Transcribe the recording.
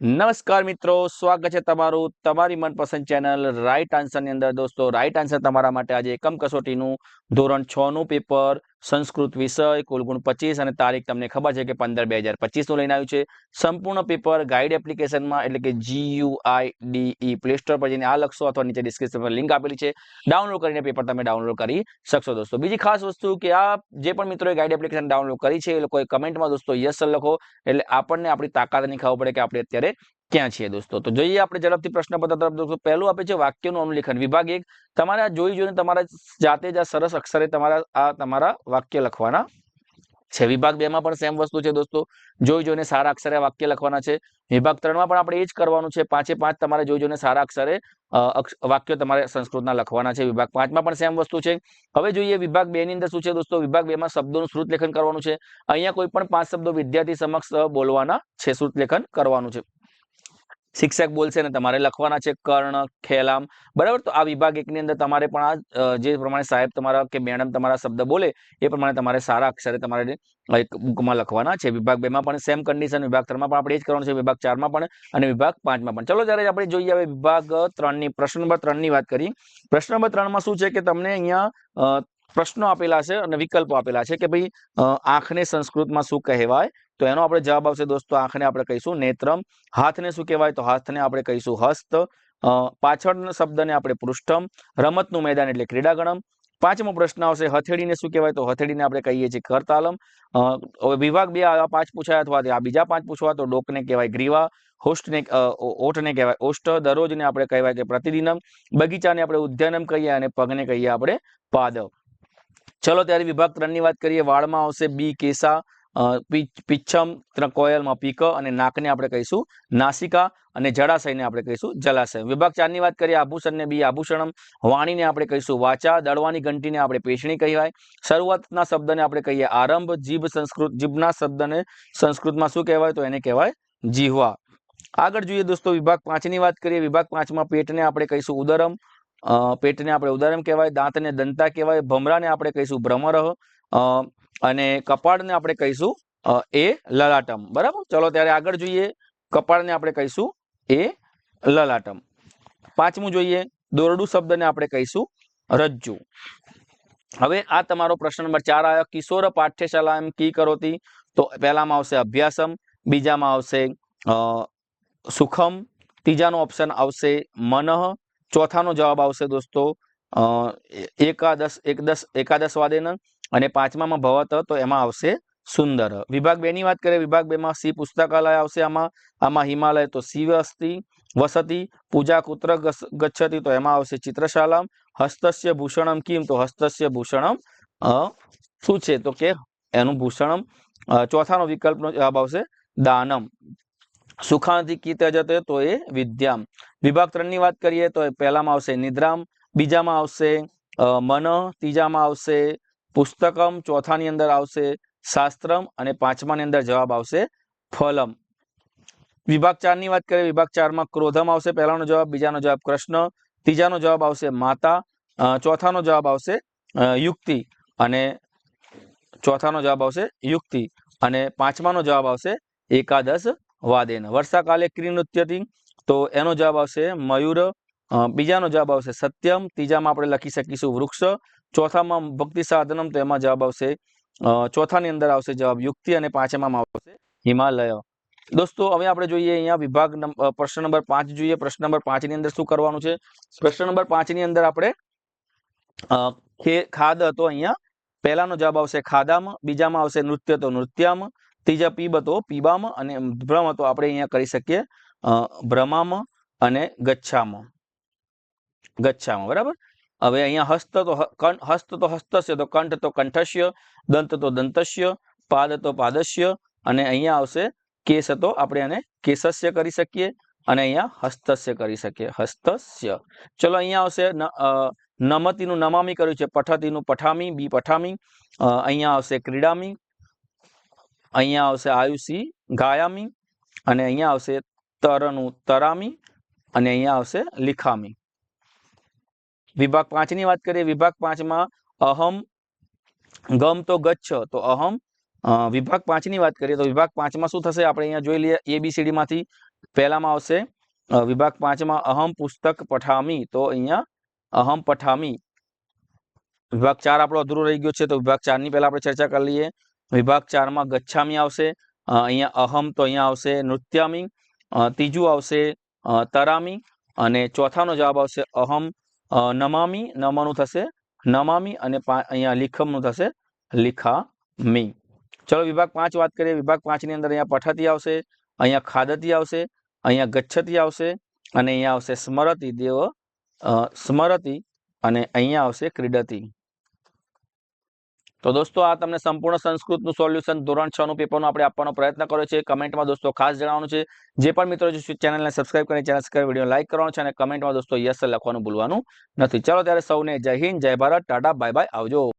નમસ્કાર મિત્રો, સ્વાગત છે તમારું તમારી મનપસંદ ચેનલ રાઈટ આન્સરની અંદર. દોસ્તો રાઈટ આન્સર તમારા માટે આજે એકમ કસોટીનું ધોરણ છ નું પેપર સંસ્કૃત વિષય, કુલ ગુણ પચીસ અને તારીખ તમને ખબર છે કે પંદર બે હજાર પચીસનું લઈને આવ્યું છે. સંપૂર્ણ પેપર ગાઈડ એપ્લિકેશનમાં એટલે કે જીયુઆઈડીઈ પ્લે સ્ટોર પર જઈને આ લખશો અથવા નીચે ડિસ્ક્રિપ્શન પર લિંક આપેલી છે. ડાઉનલોડ કરીને પેપર તમે ડાઉનલોડ કરી શકશો દોસ્તો. બીજી ખાસ વસ્તુ કે આ જે પણ મિત્રોએ ગાઈડ એપ્લિકેશન ડાઉનલોડ કરી છે, એ લોકોએ કમેન્ટમાં દોસ્તો યસ લખો. એટલે આપણને આપણી તાકાત નહીં ખબર પડે કે આપણે અત્યારે ક્યાં છીએ દોસ્તો? તો જોઈએ આપણે ઝડપથી પ્રશ્નપત્ર તરફ દોસ્તો, પહેલું આપે છે વાક્યનું અનુલેખન વિભાગ એક, તમારે આ જોઈ જોઈને તમારા જાતે જ આ સરસ અક્ષરે તમારા, આ તમારા વાક્ય લખવાના છે. વિભાગ બે માં પણ સેમ વસ્તુ છે દોસ્તો. જોઈ જોઈને સારા અક્ષરે વાક્ય લખવાના છે. વિભાગ ત્રણમાં પણ આપણે એ જ કરવાનું છે. પાંચે પાંચ તમારે જોઈ જોઈને સારા અક્ષરે વાક્યો તમારે સંસ્કૃતના લખવાના છે. વિભાગ પાંચમાં પણ સેમ વસ્તુ છે. હવે જોઈએ વિભાગ બે ની અંદર શું છે દોસ્તો? વિભાગ બે માં શબ્દોનું શ્રુત લેખન કરવાનું છે. અહીંયા કોઈ પણ પાંચ શબ્દો વિદ્યાર્થી સમક્ષ બોલવાના છે શ્રુત લેખન કરવાનું છે. શિક્ષક બોલશે ને તમારે લખવાના છે કર્ણ, ખેલામ. બરાબર? તો આ વિભાગ એકની અંદર તમારે પણ આ જે પ્રમાણે સાહેબ તમારા કે મેડમ તમારા શબ્દ બોલે, એ પ્રમાણે તમારે સારા અક્ષરે તમારે એક બુકમાં લખવાના છે. વિભાગ બેમાં પણ સેમ કન્ડિશન વિભાગ ત્રણમાં પણ આપણે એ જ કરવાનું છે, વિભાગ ચારમાં પણ અને વિભાગ પાંચમાં પણ. ચલો, જ્યારે આપણે જોઈએ હવે વિભાગ ત્રણની, પ્રશ્ન નંબર ત્રણની વાત કરીએ. પ્રશ્ન નંબર ત્રણમાં શું છે કે તમને અહીંયા પ્રશ્નો આપેલા છે અને વિકલ્પો આપેલા છે કે ભાઈ આંખને સંસ્કૃતમાં શું કહેવાય? તો એનો આપણે જવાબ આવશે દોસ્તો આંખને આપણે કહીશું નેત્રમ. હાથને શું કહેવાય? તો હાથને આપણે કહીશું હસ્ત. પાછળના શબ્દને આપણે પૃષ્ઠમ. રમતનું મેદાન એટલે ક્રીડાગણમ. પાંચમો પ્રશ્ન આવશે હથેળીને શું કહેવાય? તો હથેળીને આપણે કહીએ છીએ કરતાલમ. હવે વિભાગ બે આ પાંચ પૂછાય અથવા આ બીજા પાંચ પૂછવા તો ડોકને કહેવાય ગ્રીવા. હોસ્ટને ઓટને કહેવાય ઓષ્ટ. દરરોજને આપણે કહેવાય કે પ્રતિદિનમ. બગીચાને આપણે ઉદ્યાનમ કહીએ અને પગને કહીએ આપણે પાદવ ચલો ત્યારે વિભાગ ત્રણની વાત કરીએ. વાળમાં આવશે બી કેસા. પીચ્છમ કોયલમાં પીક અને નાકને આપણે કહીશું નાસિકા અને જળાશયને આપણે કહીશું જલાશય વિભાગ ચારની વાત કરીએ, આભૂષણને બી આભૂષણમ. વાણીને આપણે કહીશું વાચા. દળવાની ઘંટીને આપણે પેશણી કહેવાય. શરૂઆતના શબ્દને આપણે કહીએ આરંભ. જીભ સંસ્કૃત, જીભના શબ્દને સંસ્કૃતમાં શું કહેવાય? તો એને કહેવાય જીહવા. આગળ જોઈએ દોસ્તો, વિભાગ પાંચની વાત કરીએ. વિભાગ પાંચમાં પેટને આપણે કહીશું ઉદરમ. પેટને આપણે ઉદરમ કહેવાય. દાંતને દંતા કહેવાય. ભમરાને આપણે કહીશું ભ્રમરહ. અને કપાળને આપણે કહીશું એ લલાટમ. બરાબર? ચલો ત્યારે આગળ જોઈએ. કપાળને આપણે કહીશું, એ લલાટમ. પાંચમું જોઈએ. દોરડું શબ્દને આપણે કહીશું, રજ્જુ. હવે આ તમારો પ્રશ્ન નંબર ચાર આવ્યો. કિશોર પાઠ્યશાલા એમ કી કરોતી? તો પહેલામાં આવશે અભ્યાસમ, બીજામાં આવશે સુખમ, ત્રીજાનો ઓપ્શન આવશે મનઃ, ચોથાનો જવાબ આવશે દોસ્તો એકાદશ, એકદશ એકાદશ વાદેન અને પાંચમામાં ભવત તો એમાં આવશે સુંદર. વિભાગ બે ની વાત કરીએ, વિભાગ બે માં સી પુસ્તકાલય આવશે આમાં આમાં હિમાલય તો શિવ અસ્તિ વસતી, પૂજા કુત્ર ગચ્છતી તો એમાં આવશે ચિત્રશાલામ, હસ્તસ્ય ભૂષણમ કિમ તો હસ્તસ્ય ભૂષણમ શું છે તો કે એનું ભૂષણમ ચોથાનો વિકલ્પનો જવાબ આવશે દાનમ. સુખાંતિ કીત જતે તો એ વિદ્યામ. વિભાગ ત્રણની વાત કરીએ તો પહેલામાં આવશે નિદ્રામ, બીજામાં આવશે મન, ત્રીજામાં આવશે પુસ્તકમ ચોથાની અંદર આવશે, શાસ્ત્રમ અને પાંચમાની અંદર જવાબ આવશે, ફલમ. વિભાગ ચારની વાત કરીએ, વિભાગ ચારમાં ક્રોધમ આવશે, પહેલાનો જવાબ, બીજાનો જવાબ કૃષ્ણ, ત્રીજાનો જવાબ આવશે માતા ચોથાનો જવાબ આવશે યુક્તિ, અને ચોથાનો જવાબ આવશે યુક્તિ, અને પાંચમાનો જવાબ આવશે એકાદશ વાદેન. વર્ષાકાલે ક્રિનૃત્યથી તો એનો જવાબ આવશે મયુર બીજાનો જવાબ આવશે સત્યમ, ત્રીજામાં આપણે લખી શકીશું વૃક્ષ ચોથામાં ભક્તિ સાધનમ તો એમાં જવાબ આવશે. ચોથાની અંદર આવશે જવાબ યુક્તિ અને પાંચમામાં આવશે હિમાલય. દોસ્તો, હવે આપણે જોઈએ અહીંયા વિભાગ પ્રશ્ન નંબર પાંચ જોઈએ. પ્રશ્ન નંબર પાંચની અંદર શું કરવાનું છે? પ્રશ્ન નંબર પાંચની અંદર આપણે ખાદ હતો અહીંયા. પહેલાનો જવાબ આવશે ખાદામાં, બીજામાં આવશે નૃત્ય તો નૃત્યામાં, ત્રીજા પીબ હતો પીબામાં અને ભ્રમ હતો આપણે અહીંયા કરી શકીએ. ભ્રમામાં અને ગચ્છામાં. ગચ્છામાં, બરાબર? હવે અહીંયા હસ્ત તો હસ્ત તો હસ્તસ્ય, તો કંઠ તો કંઠસ્ય, દંત તો દંતસ્ય, પાદ તો પાદસ્ય, અને અહીંયા આવશે કેસ તો આપણે એને કેશસ્ય કરી શકીએ, અને અહીંયા હસ્તસ્ય કરી શકીએ, હસ્તસ્ય. ચલો અહીંયા આવશે નમતીનું નમામી કર્યું છે, પઠતીનું પઠામી, બી પઠામી અહીંયા આવશે ક્રીડામી, અહીંયા આવશે આયુષી, ગાયામી, અને અહીંયા આવશે તરનું તરામી, અને અહીંયા આવશે લિખામી. વિભાગ પાંચની વાત કરીએ, વિભાગ પાંચમાં અહમ, ગમ તો ગચ્છ તો અહમ વિભાગ પાંચની વાત કરીએ તો વિભાગ પાંચમાં શું થશે? આપણે અહીંયા જોઈ લઈએ એબીસીડી માંથી પહેલામાં આવશે વિભાગ પાંચમાં અહમ પુસ્તક પઠામી, તો અહીંયા અહમ પઠામી. વિભાગ ચાર આપણો અધૂરો રહી ગયો છે, તો વિભાગ ચારની પહેલા આપણે ચર્ચા કરી લઈએ. વિભાગ ચારમાં ગચ્છામી આવશે અહીંયા અહમ તો અહીંયા આવશે, નૃત્યામી ત્રીજું આવશે તરામી, અને ચોથાનો જવાબ આવશે અહમ નમામી, નમાનું થશે. નમામી અને અહીંયા લીખમનું થશે. લિખામી. ચલો, વિભાગ પાંચ વાત કરીએ. વિભાગ પાંચની અંદર અહીંયા પઠતી આવશે, અહીંયા ખાદતી આવશે, અહીંયા ગચ્છતી આવશે અને અહીંયા આવશે સ્મરતી. દેવ સ્મરતી અને અહીંયા આવશે ક્રીડતી. તો દોસ્તો, આ તમને સંપૂર્ણ સંસ્કૃતનું સોલ્યુશન ધોરણ છ નું પેપરનું આપણે આપવાનો પ્રયત્ન કર્યો છે. કમેન્ટમાં દોસ્તો ખાસ જણાવવાનું છે. જે પણ મિત્રો ચેનલને સબસ્ક્રાઇબ કરી ચેનલ સબસ્ક્રાઇબ વીડિયો લાઇક કરવાનો છે અને કમેન્ટમાં દોસ્તો યસ લખવાનું ભૂલવાનું નથી. ચલો ત્યારે સૌને જય હિન્દ, જય ભારત, ટાટા, બાય બાય, આવજો.